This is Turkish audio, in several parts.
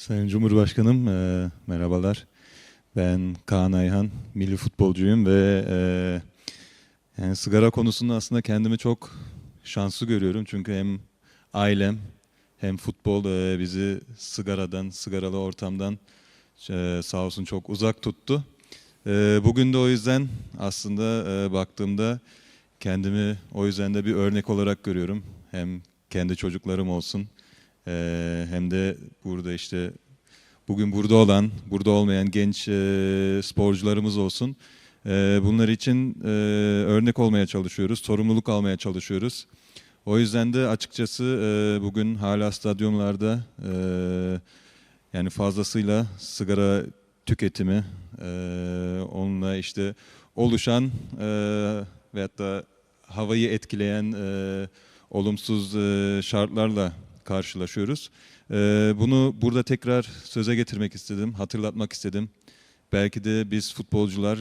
Sayın Cumhurbaşkanım, e, merhabalar. Ben Kaan Ayhan, milli futbolcuyum ve e, yani sigara konusunda aslında kendimi çok şanslı görüyorum. Çünkü hem ailem hem futbol e, bizi sigaradan, sigaralı ortamdan e, sağ olsun çok uzak tuttu. E, bugün de o yüzden aslında e, baktığımda kendimi o yüzden de bir örnek olarak görüyorum. Hem kendi çocuklarım olsun e, hem de burada işte bugün burada olan, burada olmayan genç e, sporcularımız olsun. E, bunlar için e, örnek olmaya çalışıyoruz, sorumluluk almaya çalışıyoruz. O yüzden de açıkçası e, bugün hala stadyumlarda e, yani fazlasıyla sigara tüketimi, e, onunla işte oluşan e, veyahut da havayı etkileyen e, olumsuz e, şartlarla karşılaşıyoruz. E, bunu burada tekrar söze getirmek istedim, hatırlatmak istedim. Belki de biz futbolcular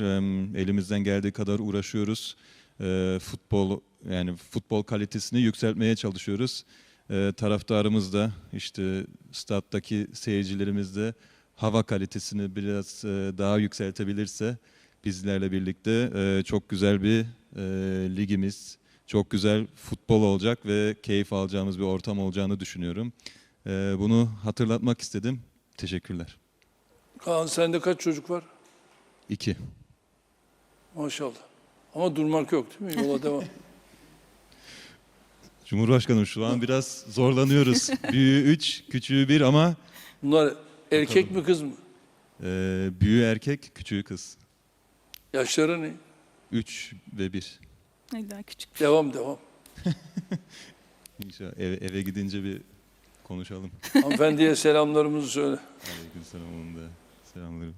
elimizden geldiği kadar uğraşıyoruz. E, futbol yani futbol kalitesini yükseltmeye çalışıyoruz. E, taraftarımız da işte stat'taki seyircilerimiz de hava kalitesini biraz e, daha yükseltebilirse bizlerle birlikte e, çok güzel bir e, ligimiz, çok güzel futbol olacak ve keyif alacağımız bir ortam olacağını düşünüyorum. E, bunu hatırlatmak istedim. Teşekkürler. Kaan sende kaç çocuk var? İki. Maşallah. Ama durmak yok değil mi? Yola devam. Cumhurbaşkanım şu an biraz zorlanıyoruz. Büyüğü üç, küçüğü bir ama Bunlar erkek mi kız mı? e, büyüğü erkek, küçüğü kız. Yaşları ne? Üç ve bir. Ne daha küçük. Devam devam. İnşallah eve, eve gidince bir konuşalım. Hanımefendiye selamlarımızı söyle. Aleykümselam onun da selamları.